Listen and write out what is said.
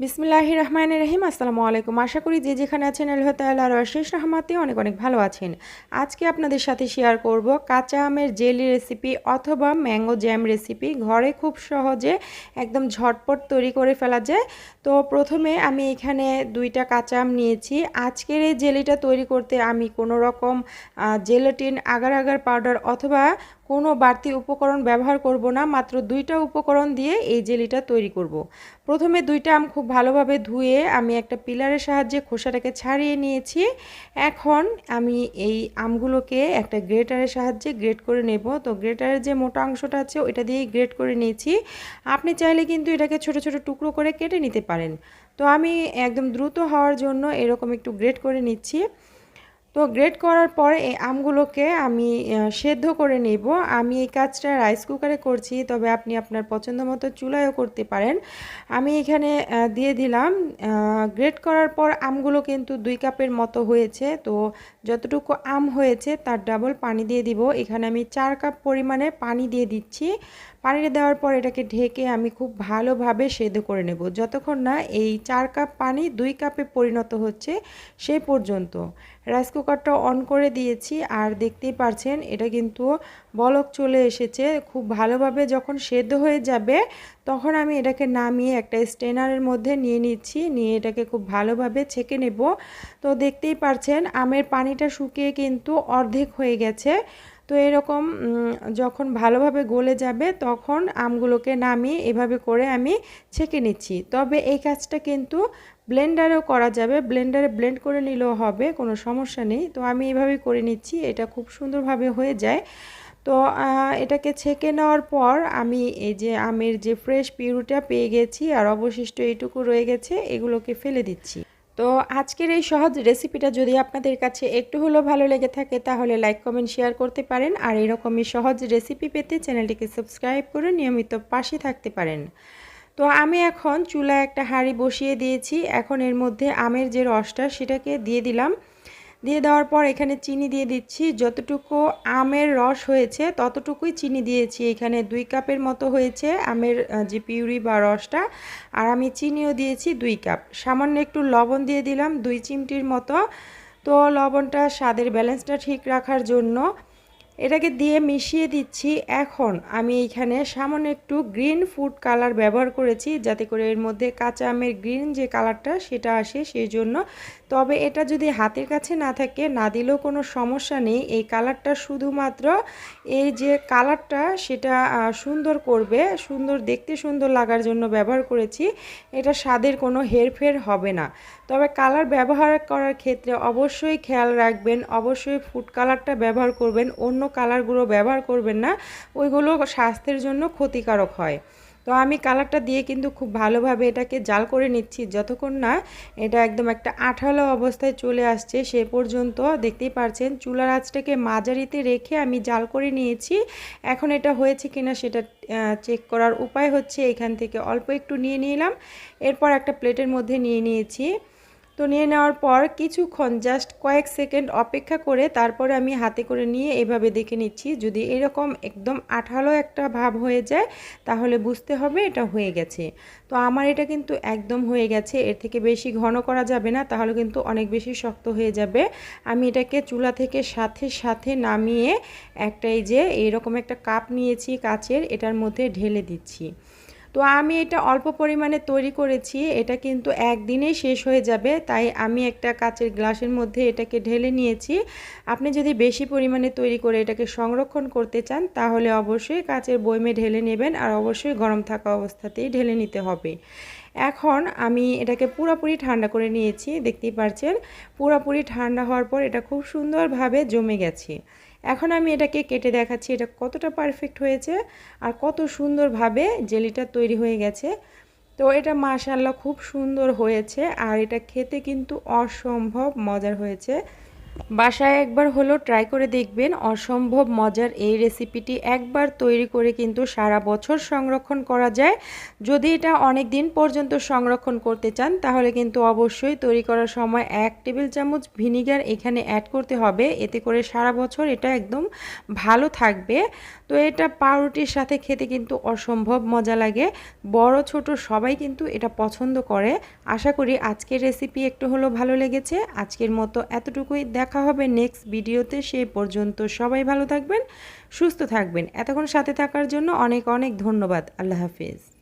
বিসমিল্লাহ রহমান রহিম আসসালামু আলাইকুম। আশা করি যে যেখানে আছেন আল্লাহ তাল্লাহ শেষ রহমাতে অনেক অনেক ভালো আছেন। আজকে আপনাদের সাথে শেয়ার করব কাঁচা আমের জেলি রেসিপি অথবা ম্যাঙ্গো জ্যাম রেসিপি ঘরে খুব সহজে একদম ঝটপট তৈরি করে ফেলা যায়। তো প্রথমে আমি এখানে দুইটা কাঁচা আম নিয়েছি। আজকের এই জেলিটা তৈরি করতে আমি কোনো রকম জেলাটিন আগার আগার পাউডার অথবা কোনো বাড়তি উপকরণ ব্যবহার করব না, মাত্র দুইটা উপকরণ দিয়ে এই জেলিটা তৈরি করব। প্রথমে দুইটা আম খুব ভালোভাবে ধুয়ে আমি একটা পিলারের সাহায্যে খোসাটাকে ছাড়িয়ে নিয়েছি। এখন আমি এই আমগুলোকে একটা গ্রেটারের সাহায্যে গ্রেট করে নেব। তো গ্রেটারের যে মোটা অংশটা আছে, ওইটা দিয়েই গ্রেট করে নিয়েছি। আপনি চাইলে কিন্তু এটাকে ছোট ছোট টুকরো করে কেটে নিতে পারেন। তো আমি একদম দ্রুত হওয়ার জন্য এরকম একটু গ্রেট করে নিচ্ছি। তো গ্রেট করার পরে এই আমগুলোকে আমি সেদ্ধ করে নেব। আমি এই কাজটা রাইস কুকারে করছি, তবে আপনি আপনার পছন্দ মতো চুলায়ও করতে পারেন। আমি এখানে দিয়ে দিলাম। গ্রেট করার পর আমগুলো কিন্তু দুই কাপের মতো হয়েছে। তো যতটুকু আম হয়েছে, তার ডাবল পানি দিয়ে দিব। এখানে আমি চার কাপ পরিমাণে পানি দিয়ে দিচ্ছি। পানিটা দেওয়ার পর এটাকে ঢেকে আমি খুব ভালোভাবে সেদ্ধ করে নেব। যতক্ষণ না এই চার কাপ পানি দুই কাপে পরিণত হচ্ছে সেই পর্যন্ত। রাইস কুকারটা অন করে দিয়েছি, আর দেখতেই পারছেন, এটা কিন্তু বলক চলে এসেছে। খুব ভালোভাবে যখন সেদ্ধ হয়ে যাবে, তখন আমি এটাকে নামিয়ে একটা স্টেনারের মধ্যে নিয়ে নিচ্ছি, নিয়ে এটাকে খুব ভালোভাবে ছেঁকে নেব। তো দেখতেই পারছেন, আমের পানিটা শুকিয়ে কিন্তু অর্ধেক হয়ে গেছে। তো এরকম যখন ভালোভাবে গলে যাবে, তখন আমগুলোকে নামিয়ে এভাবে করে আমি ছেঁকে নিচ্ছি। তবে এই কাজটা কিন্তু ব্লেন্ডারেও করা যাবে, ব্লেন্ডারে ব্লেন্ড করে নিলেও হবে, কোনো সমস্যা নেই। তো আমি এভাবে করে নিচ্ছি, এটা খুব সুন্দরভাবে হয়ে যায়। তো এটাকে ছেঁকে নেওয়ার পর আমি এই যে আমের যে ফ্রেশ পিউরিটা পেয়ে গেছি, আর অবশিষ্ট এইটুকু রয়ে গেছে, এগুলোকে ফেলে দিচ্ছি। তো আজকের এই সহজ রেসিপিটা যদি আপনাদের কাছে একটু হলেও ভালো লেগে থাকে, তাহলে লাইক কমেন্ট শেয়ার করতে পারেন, আর এরকমই সহজ রেসিপি পেতে চ্যানেলটিকে সাবস্ক্রাইব করে নিয়মিত পাশে থাকতে পারেন। তো আমি এখন চুলায় একটা হাঁড়ি বসিয়ে দিয়েছি। এখন এর মধ্যে আমের যে রসটা সেটাকে দিয়ে দিলাম। দিয়ে দেওয়ার পর এখানে চিনি দিয়ে দিচ্ছি। যতটুকু আমের রস হয়েছে ততটুকুই চিনি দিয়েছি। এখানে দুই কাপের মতো হয়েছে আমের যে পিউরি বা রসটা। আর আমি চিনিও দিয়েছি দুই কাপ। সামান্য একটু লবণ দিয়ে দিলাম দুই চিমটির মতো। তো লবণটা স্বাদের ব্যালেন্সটা ঠিক রাখার জন্য এটাকে দিয়ে মিশিয়ে দিচ্ছি। এখন আমি এইখানে সামান্য একটু গ্রিন ফুড কালার ব্যবহার করেছি, যাতে করে এর মধ্যে কাঁচা আমের গ্রিন যে কালারটা সেটা আসে সেই জন্য তবে এটা যদি হাতের কাছে না থাকে, না দিলেও কোনো সমস্যা নেই। এই কালারটা শুধুমাত্র এই যে কালারটা সেটা সুন্দর করবে, সুন্দর, দেখতে সুন্দর লাগার জন্য ব্যবহার করেছি। এটা স্বাদের কোনো হেরফের হবে না। তবে কালার ব্যবহার করার ক্ষেত্রে অবশ্যই খেয়াল রাখবেন, অবশ্যই ফুড কালারটা ব্যবহার করবেন। অন্য কালারগুলো ব্যবহার করবেন না, ওইগুলো স্বাস্থ্যের জন্য ক্ষতিকারক হয়। তো আমি কালারটা দিয়ে কিন্তু খুব ভালোভাবে এটাকে জাল করে নিচ্ছি, যতক্ষণ না এটা একদম একটা আঠালো অবস্থায় চলে আসছে, সে পর্যন্ত দেখতেই পারছেন, চুলার আঁচটাকে মাঝারিতে রেখে আমি জাল করে নিয়েছি। এখন এটা হয়েছে কিনা সেটা চেক করার উপায় হচ্ছে, এখান থেকে অল্প একটু নিয়ে নিলাম, এরপর একটা প্লেটের মধ্যে নিয়ে নিয়েছি। তো নিয়ে নেওয়ার পর কিছুক্ষণ জাস্ট কয়েক সেকেন্ড অপেক্ষা করে তারপরে আমি হাতে করে নিয়ে এভাবে দেখে নিচ্ছি, যদি এরকম একদম আঠালো একটা ভাব হয়ে যায়, তাহলে বুঝতে হবে এটা হয়ে গেছে। তো আমার এটা কিন্তু একদম হয়ে গেছে, এর থেকে বেশি ঘন করা যাবে না, তাহলে কিন্তু অনেক বেশি শক্ত হয়ে যাবে। আমি এটাকে চুলা থেকে সাথে সাথে নামিয়ে একটা এই যে এরকম একটা কাপ নিয়েছি কাচের, এটার মধ্যে ঢেলে দিচ্ছি। তো আমি এটা অল্প পরিমাণে তৈরি করেছি, এটা কিন্তু একদিনেই শেষ হয়ে যাবে, তাই আমি একটা কাচের গ্লাসের মধ্যে এটাকে ঢেলে নিয়েছি। আপনি যদি বেশি পরিমাণে তৈরি করে এটাকে সংরক্ষণ করতে চান, তাহলে অবশ্যই কাচের বইমে ঢেলে নেবেন আর অবশ্যই গরম থাকা অবস্থাতেই ঢেলে নিতে হবে। এখন আমি এটাকে পুরোপুরি ঠান্ডা করে নিয়েছি, দেখতেই পারছেন? পুরোপুরি ঠান্ডা হওয়ার পর এটা খুব সুন্দরভাবে জমে গেছে। এখন আমি এটাকে কেটে দেখাচ্ছি, এটা কতটা পারফেক্ট হয়েছে আর কত সুন্দরভাবে জেলিটা তৈরি হয়ে গেছে। তো এটা মাশাল্লাহ খুব সুন্দর হয়েছে আর এটা খেতে কিন্তু অসম্ভব মজার হয়েছে। বাসায় একবার হলো ট্রাই করে দেখবেন, অসম্ভব মজার এই রেসিপিটি একবার তৈরি করে কিন্তু সারা বছর সংরক্ষণ করা যায়। যদি এটা অনেক দিন পর্যন্ত সংরক্ষণ করতে চান, তাহলে কিন্তু অবশ্যই তৈরি করার সময় এক টেবিল চামচ ভিনিগার এখানে অ্যাড করতে হবে। এতে করে সারা বছর এটা একদম ভালো থাকবে। তো এটা পাউরুটির সাথে খেতে কিন্তু অসম্ভব মজা লাগে। বড়, ছোট সবাই কিন্তু এটা পছন্দ করে। আশা করি আজকের রেসিপি একটু হলেও ভালো লেগেছে। আজকের মতো এতটুকুই। দেখা হবে নেক্সট ভিডিওতে, সেই পর্যন্ত সবাই ভালো থাকবেন, সুস্থ থাকবেন। এতক্ষণ সাথে থাকার জন্য অনেক অনেক ধন্যবাদ। আল্লাহ হাফিজ।